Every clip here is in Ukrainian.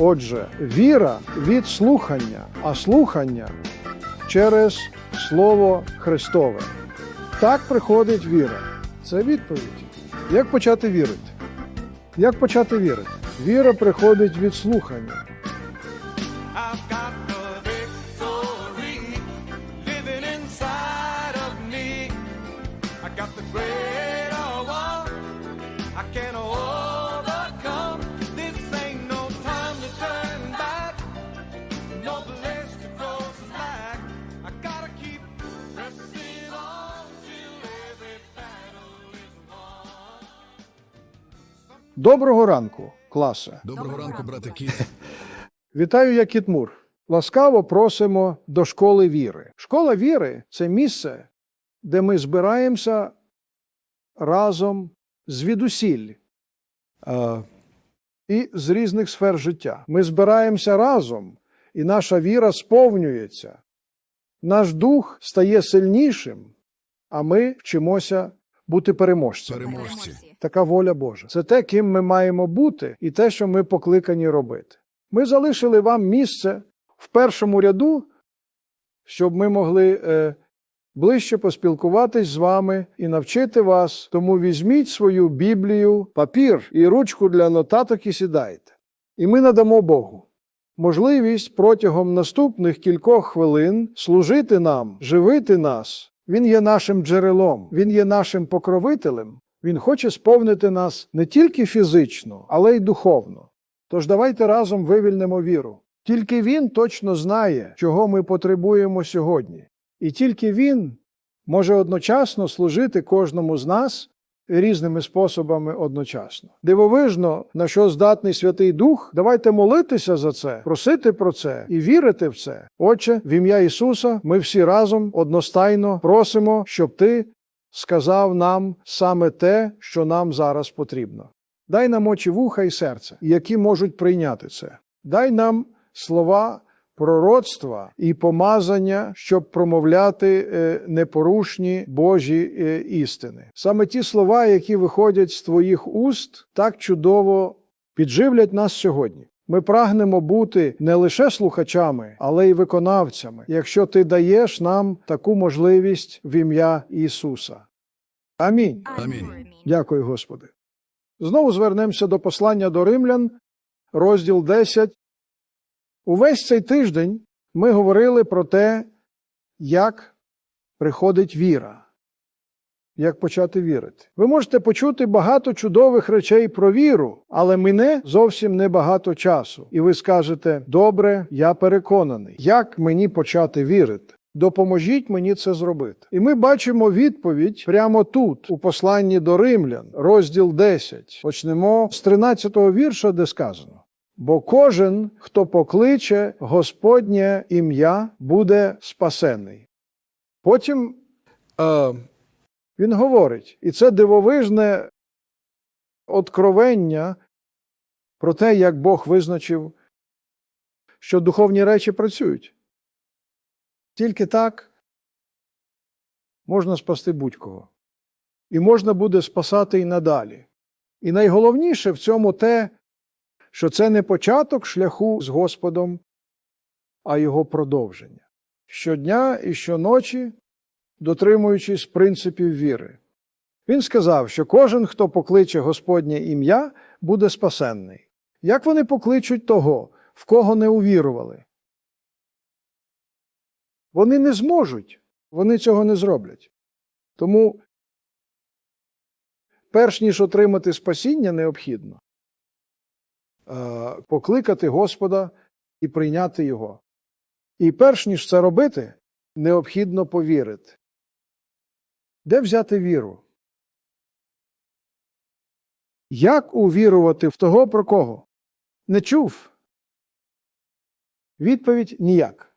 Отже, віра від слухання, а слухання через Слово Христове. Так приходить віра. Це відповідь. Як почати вірити? Як почати вірити? Віра приходить від слухання. Доброго ранку, класе. Доброго ранку, брате Кіт. Вітаю, я Кіт Мур. Ласкаво просимо до школи віри. Школа віри це місце, де ми збираємося разом звідусіль е, і з різних сфер життя. Ми збираємося разом, і наша віра сповнюється. Наш дух стає сильнішим, а ми вчимося бути переможцями. Переможці. Така воля Божа. Це те, ким ми маємо бути, і те, що ми покликані робити. Ми залишили вам місце в першому ряду, щоб ми могли е, ближче поспілкуватись з вами і навчити вас. Тому візьміть свою Біблію, папір і ручку для нотаток і сідайте. І ми надамо Богу можливість протягом наступних кількох хвилин служити нам, живити нас. Він є нашим джерелом, він є нашим покровителем. Він хоче сповнити нас не тільки фізично, але й духовно. Тож давайте разом вивільнимо віру. Тільки він точно знає, чого ми потребуємо сьогодні. І тільки він може одночасно служити кожному з нас різними способами одночасно. Дивовижно, на що здатний Святий Дух, давайте молитися за це, просити про це і вірити в це. Отче, в ім'я Ісуса, ми всі разом одностайно просимо, щоб Ти сказав нам саме те, що нам зараз потрібно. Дай нам очі вуха і серце, які можуть прийняти це. Дай нам слова пророцтва і помазання, щоб промовляти е, непорушні Божі е, істини. Саме ті слова, які виходять з твоїх уст, так чудово підживлять нас сьогодні. Ми прагнемо бути не лише слухачами, але й виконавцями, якщо ти даєш нам таку можливість в ім'я Ісуса. Амінь. Амінь. Дякую, Господи. Знову звернемося до послання до римлян, розділ 10. Увесь цей тиждень ми говорили про те, як приходить віра, як почати вірити. Ви можете почути багато чудових речей про віру, але мине зовсім небагато часу. І ви скажете: добре, я переконаний, як мені почати вірити. Допоможіть мені це зробити. І ми бачимо відповідь прямо тут, у посланні до римлян, розділ 10. Почнемо з 13-го вірша, де сказано: Бо кожен, хто покличе Господнє ім'я, буде спасений. Потім е, він говорить, і це дивовижне откровення про те, як Бог визначив, що духовні речі працюють. Тільки так можна спасти будь-кого. І можна буде спасати і надалі. І найголовніше в цьому те, що це не початок шляху з Господом, а його продовження. Щодня і щоночі, дотримуючись принципів віри. Він сказав, що кожен, хто покличе Господнє ім'я, буде спасенний. Як вони покличуть того, в кого не увірували? Вони не зможуть, вони цього не зроблять. Тому, перш ніж отримати спасіння, необхідно покликати Господа і прийняти Його. І перш ніж це робити, необхідно повірити. Де взяти віру? Як увірувати в того, про кого? Не чув? Відповідь ніяк.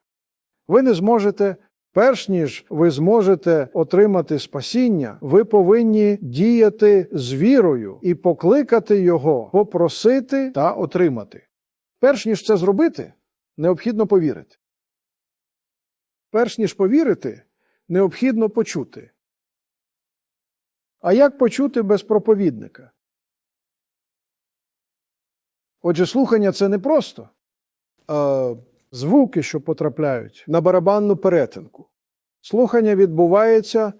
Ви не зможете, перш ніж ви зможете отримати спасіння, ви повинні діяти з вірою і покликати Його, попросити та отримати. Перш ніж це зробити, необхідно повірити. Перш ніж повірити, необхідно почути. А як почути без проповідника? Отже, слухання це не просто звуки, що потрапляють на барабанну перетинку. Слухання відбувається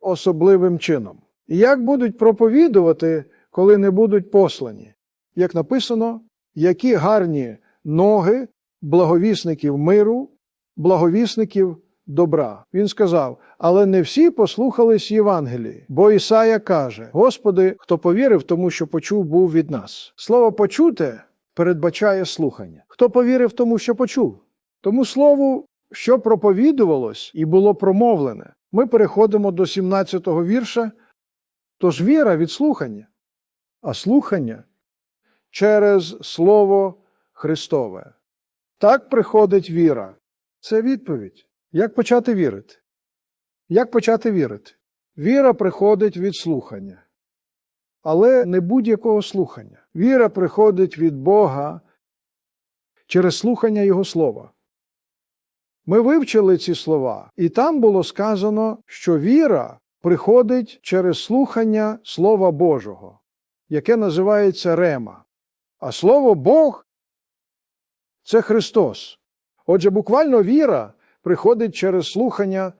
особливим чином. Як будуть проповідувати, коли не будуть послані? Як написано, які гарні ноги благовісників миру, благовісників добра. Він сказав, але не всі послухались Євангелії, бо Ісая каже: Господи, хто повірив тому, що почув, був від нас. Слово почуте передбачає слухання. Хто повірив тому, що почув? Тому слову, що проповідувалось і було промовлене. Ми переходимо до 17-го вірша. Тож віра від слухання, а слухання через Слово Христове. Так приходить віра. Це відповідь. Як почати вірити? Як почати вірити? Віра приходить від слухання. Але не будь-якого слухання. Віра приходить від Бога через слухання Його слова. Ми вивчили ці слова, і там було сказано, що віра приходить через слухання Слова Божого, яке називається Рема. А слово Бог це Христос. Отже, буквально віра приходить через слухання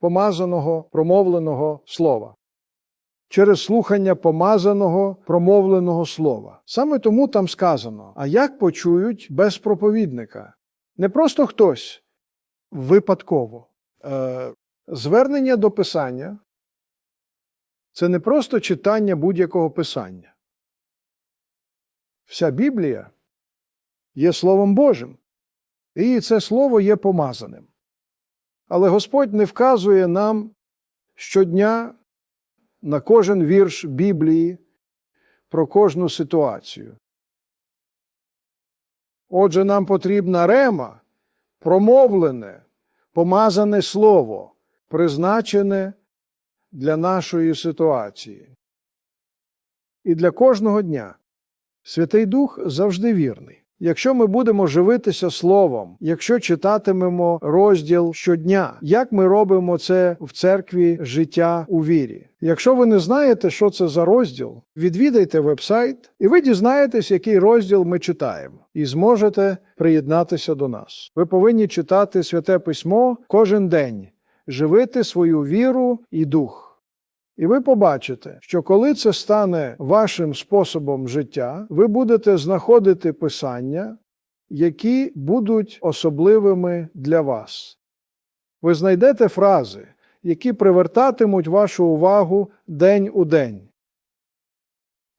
помазаного, промовленого слова. Через слухання помазаного, промовленого слова. Саме тому там сказано: а як почують без проповідника? Не просто хтось випадково. Е, звернення до писання це не просто читання будь-якого писання. Вся Біблія є Словом Божим, і це слово є помазаним. Але Господь не вказує нам щодня на кожен вірш Біблії про кожну ситуацію. Отже, нам потрібна рема, промовлене, помазане слово, призначене для нашої ситуації. І для кожного дня Святий Дух завжди вірний. Якщо ми будемо живитися словом, якщо читатимемо розділ щодня, як ми робимо це в церкві життя у вірі. Якщо ви не знаєте, що це за розділ, відвідайте вебсайт, і ви дізнаєтесь, який розділ ми читаємо, і зможете приєднатися до нас. Ви повинні читати святе письмо кожен день, живити свою віру і дух. І ви побачите, що коли це стане вашим способом життя, ви будете знаходити писання, які будуть особливими для вас. Ви знайдете фрази, які привертатимуть вашу увагу день у день.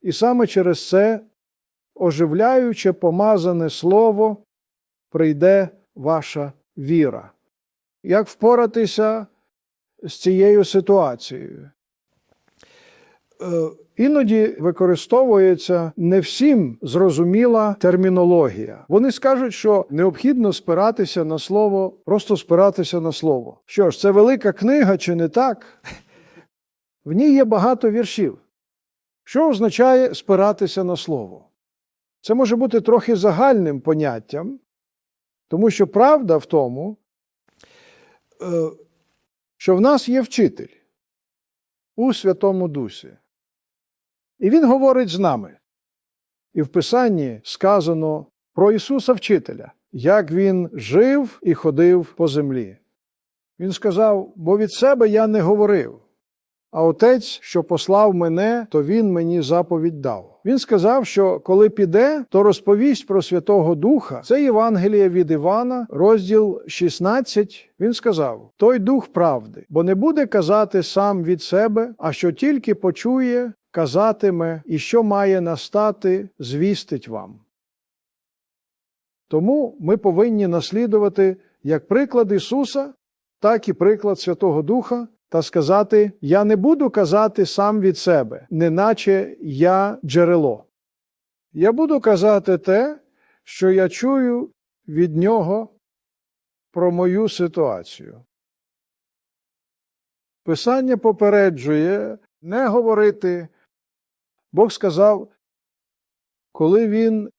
І саме через це оживляюче помазане слово прийде ваша віра. Як впоратися з цією ситуацією? Е, Іноді використовується не всім зрозуміла термінологія. Вони скажуть, що необхідно спиратися на слово, просто спиратися на слово. Що ж, це велика книга чи не так? В ній є багато віршів. Що означає спиратися на слово? Це може бути трохи загальним поняттям, тому що правда в тому, е, що в нас є вчитель у Святому Дусі. І він говорить з нами. І в Писанні сказано про Ісуса Вчителя, як Він жив і ходив по землі. Він сказав: бо від себе я не говорив, а Отець, що послав мене, то Він мені заповідь дав. Він сказав, що коли піде, то розповість про Святого Духа. Це Євангеліє від Івана, розділ 16. Він сказав: Той дух правди, бо не буде казати сам від себе, а що тільки почує, казатиме, і що має настати, звістить вам. Тому ми повинні наслідувати як приклад Ісуса, так і приклад Святого Духа, та сказати: Я не буду казати сам від себе, неначе я джерело. Я буду казати те, що я чую від Нього про мою ситуацію. Писання попереджує не говорити. Бог сказав, коли він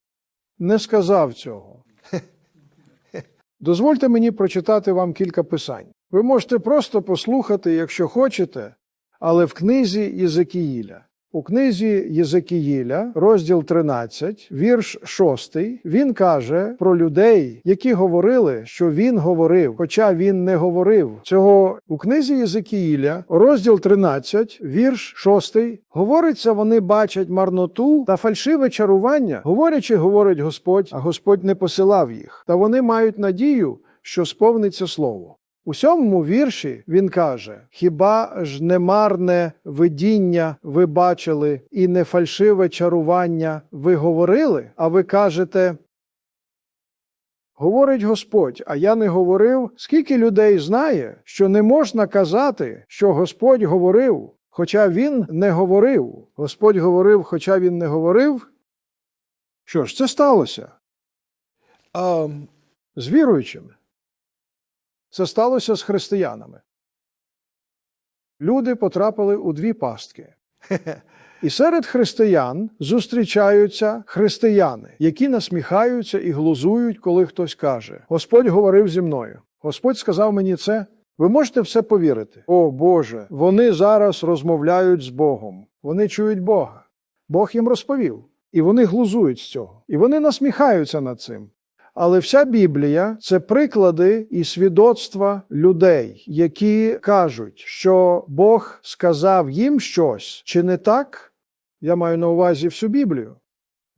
не сказав цього. Дозвольте мені прочитати вам кілька писань. Ви можете просто послухати, якщо хочете, але в книзі Єзекіїля. У книзі Єзекіїля, розділ 13, вірш 6, він каже про людей, які говорили, що він говорив, хоча він не говорив. Цього у книзі Єзекіїля, розділ 13, вірш 6, говориться, вони бачать марноту та фальшиве чарування, говорячи, говорить Господь, а Господь не посилав їх. Та вони мають надію, що сповниться слово. У сьомому вірші він каже: Хіба ж не марне видіння ви бачили, і не фальшиве чарування ви говорили? А ви кажете. Говорить Господь, а я не говорив. Скільки людей знає, що не можна казати, що Господь говорив, хоча він не говорив. Господь говорив, хоча він не говорив. Що ж, це сталося? А, з віруючими. Це сталося з християнами. Люди потрапили у дві пастки. І серед християн зустрічаються християни, які насміхаються і глузують, коли хтось каже: Господь говорив зі мною. Господь сказав мені це. Ви можете все повірити. О Боже, вони зараз розмовляють з Богом. Вони чують Бога. Бог їм розповів. І вони глузують з цього. І вони насміхаються над цим. Але вся Біблія це приклади і свідоцтва людей, які кажуть, що Бог сказав їм щось, чи не так? Я маю на увазі всю Біблію.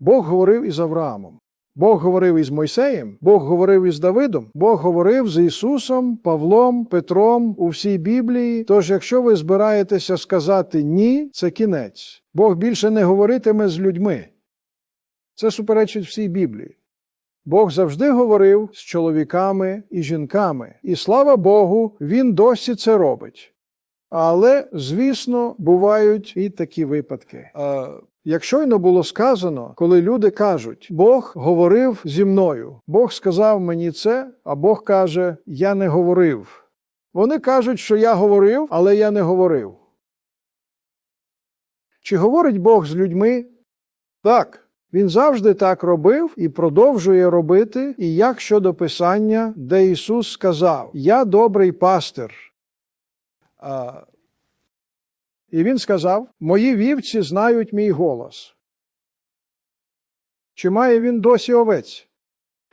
Бог говорив із Авраамом. Бог говорив із Мойсеєм, Бог говорив із Давидом, Бог говорив з Ісусом, Павлом, Петром у всій Біблії. Тож, якщо ви збираєтеся сказати ні, це кінець. Бог більше не говоритиме з людьми. Це суперечить всій Біблії. Бог завжди говорив з чоловіками і жінками, і слава Богу, він досі це робить. Але, звісно, бувають і такі випадки. Як щойно було сказано, коли люди кажуть, Бог говорив зі мною, Бог сказав мені це, а Бог каже, я не говорив. Вони кажуть, що я говорив, але я не говорив. Чи говорить Бог з людьми? Так. Він завжди так робив і продовжує робити, і як щодо Писання, де Ісус сказав: Я добрий пастир. А... І Він сказав: Мої вівці знають мій голос. Чи має він досі овець?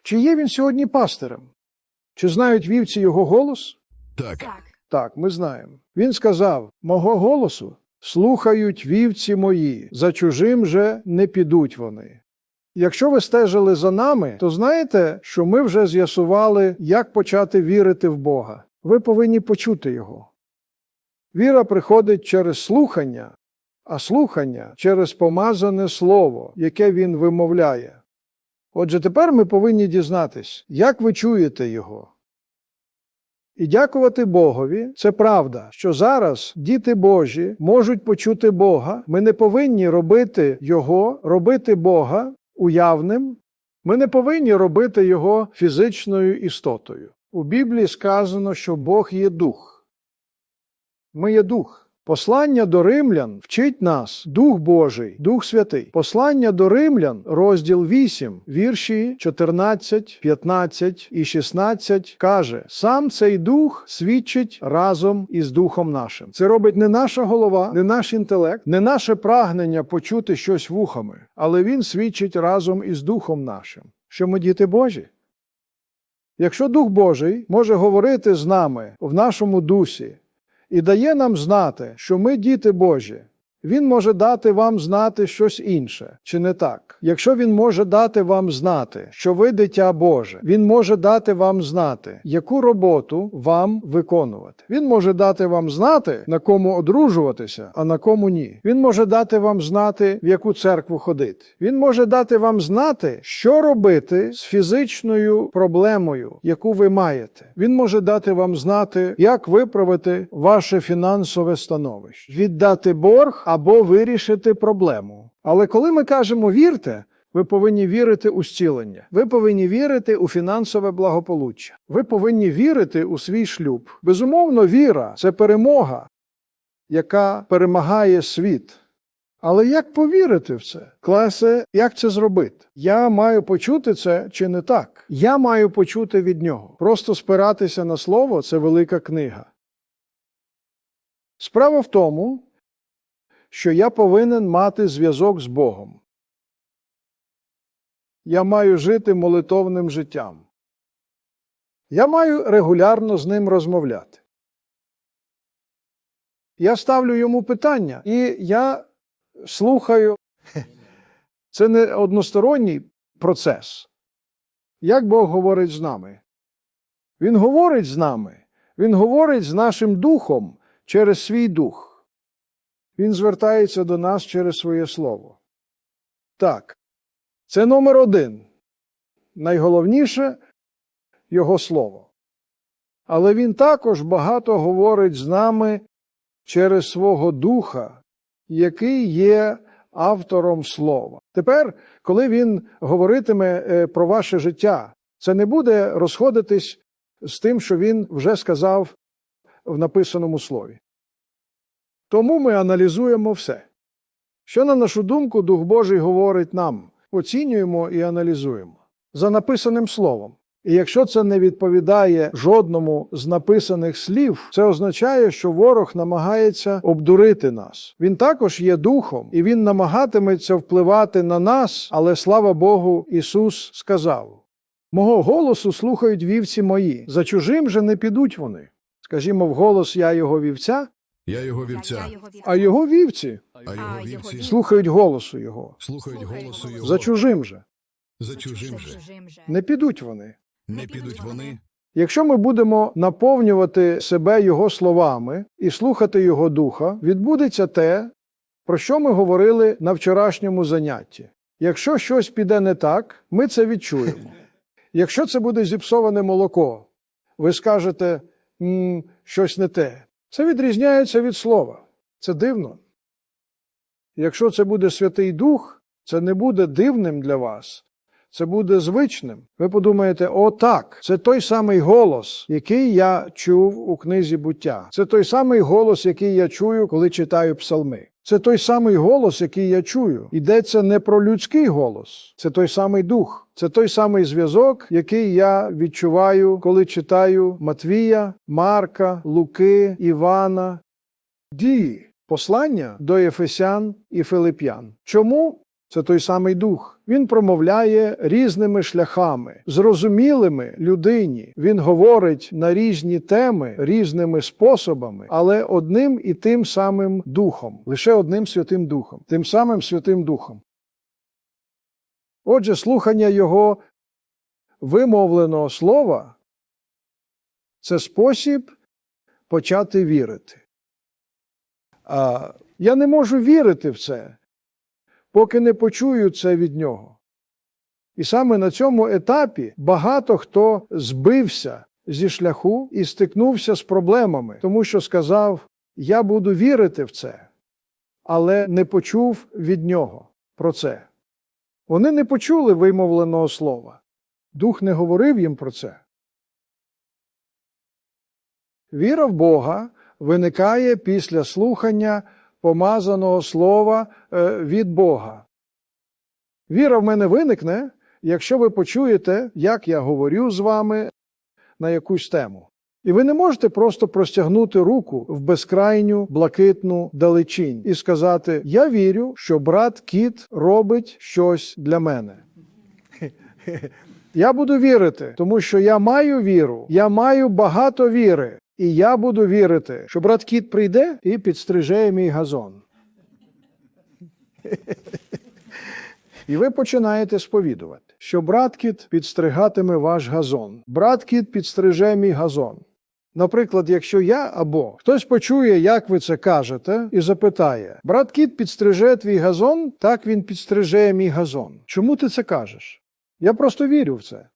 Чи є він сьогодні пастирем? Чи знають вівці його голос? Так. Так. Так, ми знаємо. Він сказав: Мого голосу слухають вівці мої, за чужим же не підуть вони. Якщо ви стежили за нами, то знаєте, що ми вже з'ясували, як почати вірити в Бога. Ви повинні почути Його. Віра приходить через слухання, а слухання через помазане слово, яке Він вимовляє. Отже, тепер ми повинні дізнатись, як ви чуєте Його. І дякувати Богові, це правда, що зараз діти Божі можуть почути Бога. Ми не повинні робити Його, робити Бога уявним. Ми не повинні робити Його фізичною істотою. У Біблії сказано, що Бог є дух. Ми є дух. Послання до римлян вчить нас Дух Божий, Дух Святий. Послання до римлян, розділ 8, вірші 14, 15 і 16 каже: сам цей дух свідчить разом із духом нашим. Це робить не наша голова, не наш інтелект, не наше прагнення почути щось вухами, але він свідчить разом із духом нашим, що ми діти Божі. Якщо Дух Божий може говорити з нами в нашому дусі і дає нам знати, що ми діти Божі, він може дати вам знати щось інше, чи не так? Якщо він може дати вам знати, що ви дитя Боже, він може дати вам знати, яку роботу вам виконувати. Він може дати вам знати, на кому одружуватися, а на кому ні. Він може дати вам знати, в яку церкву ходити. Він може дати вам знати, що робити з фізичною проблемою, яку ви маєте. Він може дати вам знати, як виправити ваше фінансове становище, віддати борг або вирішити проблему. Але коли ми кажемо вірте, ви повинні вірити у зцілення. Ви повинні вірити у фінансове благополуччя. Ви повинні вірити у свій шлюб. Безумовно, віра це перемога, яка перемагає світ. Але як повірити в це? Класе, як це зробити? Я маю почути це чи не так? Я маю почути від нього. Просто спиратися на слово це велика книга. Справа в тому, що я повинен мати зв'язок з Богом. Я маю жити молитовним життям. Я маю регулярно з ним розмовляти. Я ставлю йому питання, і я слухаю. Це не односторонній процес. Як Бог говорить з нами? Він говорить з нами, Він говорить з нашим духом через свій дух. Він звертається до нас через своє слово. Так, це номер один. Найголовніше Його слово. Але Він також багато говорить з нами через свого духа, який є автором слова. Тепер, коли він говоритиме е, про ваше життя, це не буде розходитись з тим, що він вже сказав в написаному слові. Тому ми аналізуємо все. Що, на нашу думку, Дух Божий говорить нам, оцінюємо і аналізуємо за написаним словом. І якщо це не відповідає жодному з написаних слів, це означає, що ворог намагається обдурити нас. Він також є духом, і він намагатиметься впливати на нас, але слава Богу, Ісус сказав: Мого голосу слухають вівці мої, за чужим же не підуть вони. Скажімо, вголос я його вівця, Я його вівця, а його вівці а його вівці слухають голосу його. слухають голосу його. За чужим же За чужим же. не підуть вони. Не підуть вони, Якщо ми будемо наповнювати себе Його словами і слухати Його духа, відбудеться те, про що ми говорили на вчорашньому занятті. Якщо щось піде не так, ми це відчуємо. Якщо це буде зіпсоване молоко, ви скажете «М, щось не те. Це відрізняється від слова. Це дивно. Якщо це буде Святий Дух, це не буде дивним для вас. Це буде звичним. Ви подумаєте, о, так, це той самий голос, який я чув у книзі буття. Це той самий голос, який я чую, коли читаю псалми. Це той самий голос, який я чую. Йдеться не про людський голос, це той самий дух. Це той самий зв'язок, який я відчуваю, коли читаю Матвія, Марка, Луки, Івана, дії, послання до Ефесян і Филип'ян. Чому? Це той самий дух. Він промовляє різними шляхами, зрозумілими людині. Він говорить на різні теми різними способами, але одним і тим самим духом, лише одним святим духом, тим самим святим духом. Отже, слухання його вимовленого слова це спосіб почати вірити. А я не можу вірити в це поки не почую це від нього. І саме на цьому етапі багато хто збився зі шляху і стикнувся з проблемами, тому що сказав: Я буду вірити в це, але не почув від нього про це. Вони не почули вимовленого слова. Дух не говорив їм про це. Віра в Бога виникає після слухання помазаного слова е, від Бога. Віра в мене виникне, якщо ви почуєте, як я говорю з вами на якусь тему. І ви не можете просто простягнути руку в безкрайню блакитну далечінь і сказати: Я вірю, що брат Кіт робить щось для мене. Я буду вірити, тому що я маю віру, я маю багато віри, і я буду вірити, що брат Кіт прийде і підстриже мій газон. І ви починаєте сповідувати, що брат Кіт підстригатиме ваш газон. Брат Кіт підстриже мій газон. Наприклад, якщо я або хтось почує, як ви це кажете, і запитає: брат Кіт підстриже твій газон, так він підстриже мій газон. Чому ти це кажеш? Я просто вірю в це.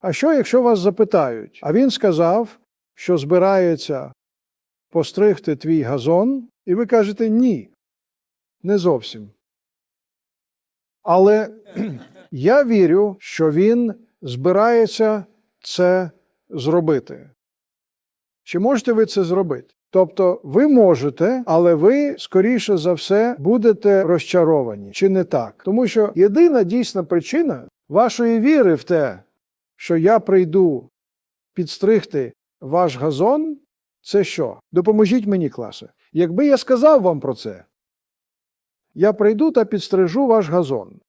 А що, якщо вас запитають? А він сказав, що збирається постригти твій газон, і ви кажете ні, не зовсім. Але я вірю, що він збирається це зробити. Чи можете ви це зробити? Тобто ви можете, але ви, скоріше за все, будете розчаровані, чи не так? Тому що єдина дійсна причина вашої віри в те, що я прийду підстригти ваш газон, це що? Допоможіть мені, класе. Якби я сказав вам про це, я прийду та підстрижу ваш газон.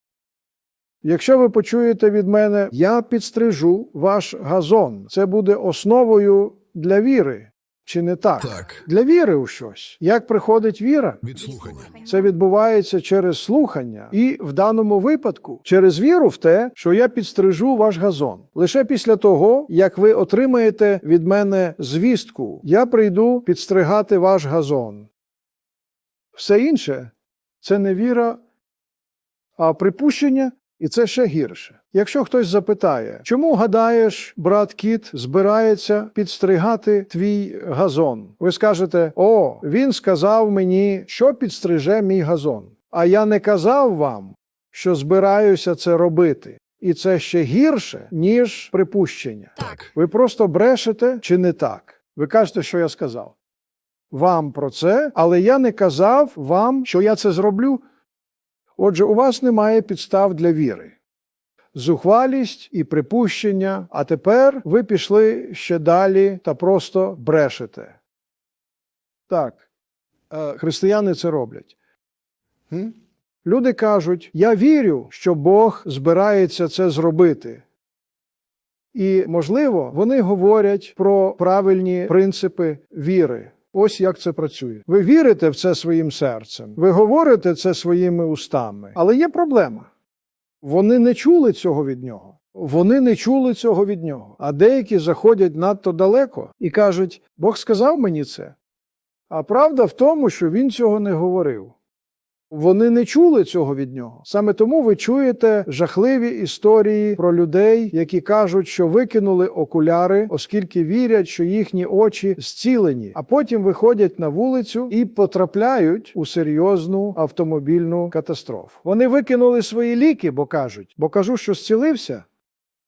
Якщо ви почуєте від мене, я підстрижу ваш газон, це буде основою для віри, чи не так? Так. Для віри у щось. Як приходить віра? Від слухання. Це відбувається через слухання, і в даному випадку через віру в те, що я підстрижу ваш газон. Лише після того, як ви отримаєте від мене звістку, я прийду підстригати ваш газон. Все інше це не віра, а припущення, і це ще гірше. Якщо хтось запитає, чому гадаєш, брат Кіт збирається підстригати твій газон? Ви скажете: О, він сказав мені, що підстриже мій газон. А я не казав вам, що збираюся це робити. І це ще гірше, ніж припущення. Так. Ви просто брешете чи не так? Ви кажете, що я сказав. Вам про це, але я не казав вам, що я це зроблю. Отже, у вас немає підстав для віри. Зухвалість і припущення, а тепер ви пішли ще далі та просто брешете. Так, е, християни це роблять. Люди кажуть: Я вірю, що Бог збирається це зробити. І, можливо, вони говорять про правильні принципи віри. Ось як це працює. Ви вірите в це своїм серцем, ви говорите це своїми устами. Але є проблема. Вони не чули цього від нього. Вони не чули цього від нього. А деякі заходять надто далеко і кажуть: Бог сказав мені це. А правда в тому, що він цього не говорив. Вони не чули цього від нього. Саме тому ви чуєте жахливі історії про людей, які кажуть, що викинули окуляри, оскільки вірять, що їхні очі зцілені, а потім виходять на вулицю і потрапляють у серйозну автомобільну катастрофу. Вони викинули свої ліки, бо кажуть, бо кажу, що зцілився.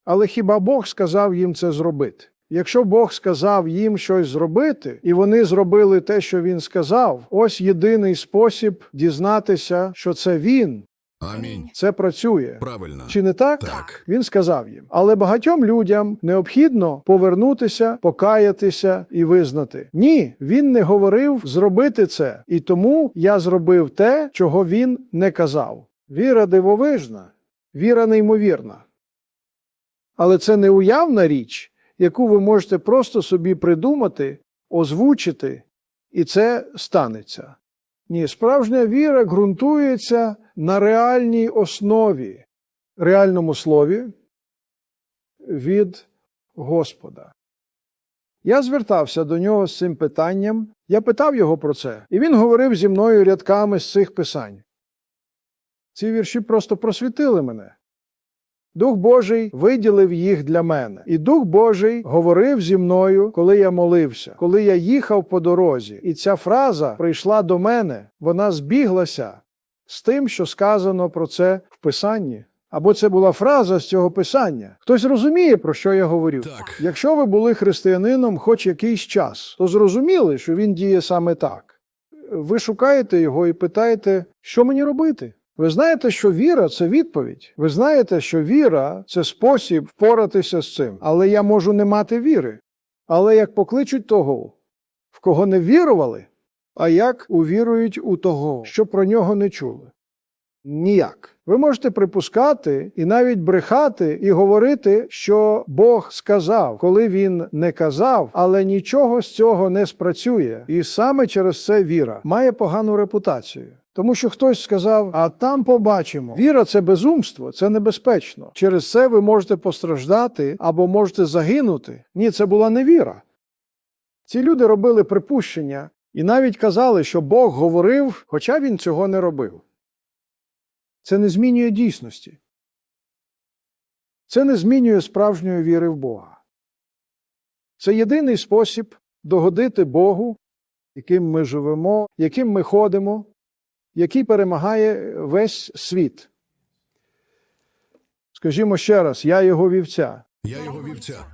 Але хіба Бог сказав їм це зробити? Якщо Бог сказав їм щось зробити, і вони зробили те, що він сказав, ось єдиний спосіб дізнатися, що це він, Амінь. це працює. Правильно. Чи не так? Так. Він сказав їм. Але багатьом людям необхідно повернутися, покаятися і визнати. Ні, він не говорив зробити це, і тому я зробив те, чого він не казав. Віра дивовижна, віра неймовірна. Але це не уявна річ, яку ви можете просто собі придумати, озвучити, і це станеться. Ні, справжня віра ґрунтується на реальній основі, реальному слові від Господа. Я звертався до нього з цим питанням, я питав його про це, і він говорив зі мною рядками з цих писань. Ці вірші просто просвітили мене. Дух Божий виділив їх для мене. І Дух Божий говорив зі мною, коли я молився, коли я їхав по дорозі. І ця фраза прийшла до мене, вона збіглася з тим, що сказано про це в Писанні. Або це була фраза з цього писання. Хтось розуміє, про що я говорю. Так. Якщо ви були християнином хоч якийсь час, то зрозуміли, що він діє саме так. Ви шукаєте його і питаєте, що мені робити? Ви знаєте, що віра це відповідь. Ви знаєте, що віра це спосіб впоратися з цим. Але я можу не мати віри. Але як покличуть того, в кого не вірували, а як увірують у того, що про нього не чули? Ніяк. Ви можете припускати і навіть брехати і говорити, що Бог сказав, коли він не казав, але нічого з цього не спрацює. І саме через це віра має погану репутацію. Тому що хтось сказав, а там побачимо. Віра це безумство, це небезпечно. Через це ви можете постраждати або можете загинути. Ні, це була не віра. Ці люди робили припущення і навіть казали, що Бог говорив, хоча він цього не робив. Це не змінює дійсності. Це не змінює справжньої віри в Бога. Це єдиний спосіб догодити Богу, яким ми живемо, яким ми ходимо, який перемагає весь світ. Скажімо ще раз, я його вівця, Я його вівця.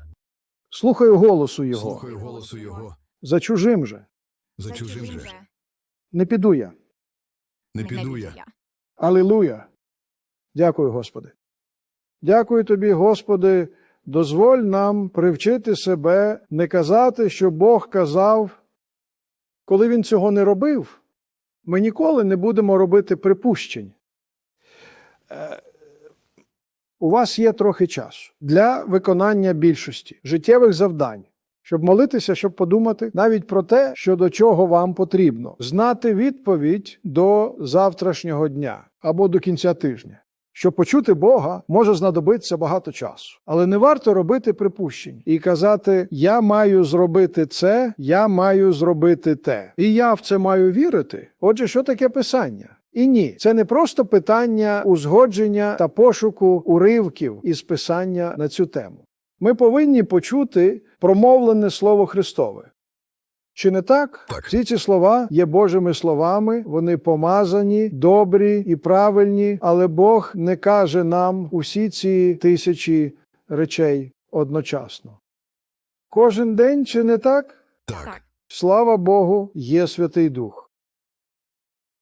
слухаю голосу його, Слухаю голосу його. за чужим же. За чужим же. Не піду я. Не піду я. Алілуя. Дякую, Господи. Дякую тобі, Господи. Дозволь нам привчити себе не казати, що Бог казав, Коли він цього не робив, ми ніколи не будемо робити припущень. Е, У вас є трохи часу для виконання більшості життєвих завдань, щоб молитися, щоб подумати навіть про те, що до чого вам потрібно, знати відповідь до завтрашнього дня або до кінця тижня. Щоб почути Бога, може знадобитися багато часу, але не варто робити припущень і казати: Я маю зробити це, я маю зробити те, і я в це маю вірити. Отже, що таке писання? І ні, це не просто питання узгодження та пошуку уривків із писання на цю тему. Ми повинні почути промовлене Слово Христове. Чи не так? Так. Всі ці слова є Божими словами, вони помазані, добрі і правильні, але Бог не каже нам усі ці тисячі речей одночасно. Кожен день чи не так? Так. Слава Богу, є Святий Дух.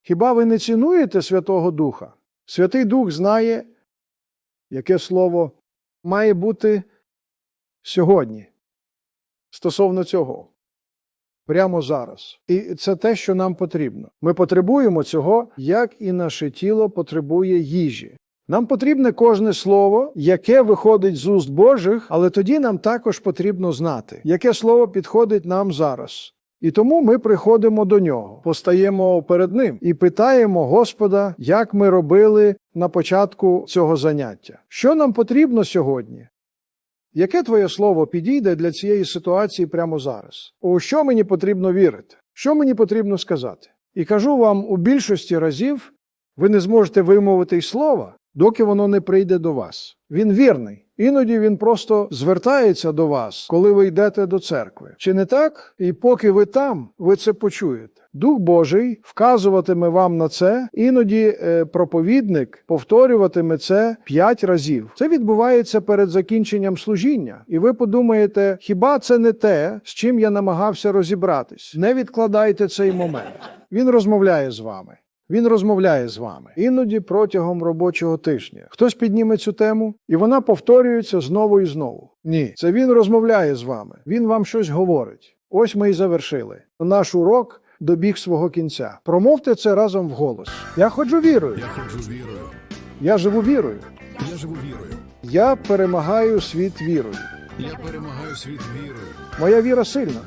Хіба ви не цінуєте Святого Духа? Святий Дух знає, яке слово має бути сьогодні стосовно цього. Прямо зараз. І це те, що нам потрібно. Ми потребуємо цього, як і наше тіло потребує їжі. Нам потрібне кожне слово, яке виходить з уст Божих, але тоді нам також потрібно знати, яке слово підходить нам зараз. І тому ми приходимо до нього, постаємо перед ним і питаємо Господа, як ми робили на початку цього заняття. Що нам потрібно сьогодні? Яке твоє слово підійде для цієї ситуації прямо зараз? У що мені потрібно вірити? Що мені потрібно сказати? І кажу вам, у більшості разів ви не зможете вимовити й слова, доки воно не прийде до вас. Він вірний. Іноді він просто звертається до вас, коли ви йдете до церкви. Чи не так? І поки ви там, ви це почуєте. Дух Божий вказуватиме вам на це, іноді е, проповідник повторюватиме це п'ять разів. Це відбувається перед закінченням служіння. І ви подумаєте, хіба це не те, з чим я намагався розібратись? Не відкладайте цей момент. Він розмовляє з вами. Він розмовляє з вами іноді протягом робочого тижня. Хтось підніме цю тему, і вона повторюється знову і знову. Ні, це він розмовляє з вами. Він вам щось говорить. Ось ми і завершили. Наш урок добіг свого кінця. Промовте це разом вголос. Я ходжу вірою. Я ходжу вірою. Я живу вірою. Я живу вірою. Я перемагаю світ вірою. Я перемагаю світ вірою. Моя віра сильна,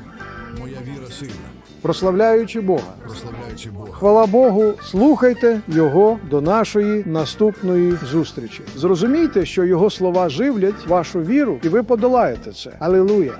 Моя віра сильна, прославляючи Бога. прославляючи Бога. Хвала Богу, слухайте Його до нашої наступної зустрічі. Зрозумійте, що Його слова живлять вашу віру, і ви подолаєте це. Алілуя!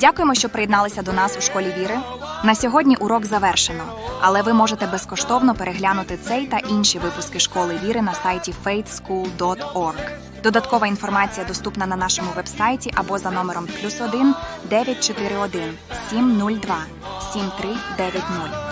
Дякуємо, що приєдналися до нас у школі віри. На сьогодні урок завершено, але ви можете безкоштовно переглянути цей та інші випуски школи віри на сайті faithschool.org. Додаткова інформація доступна на нашому вебсайті або за номером плюс 1 941 702 7390.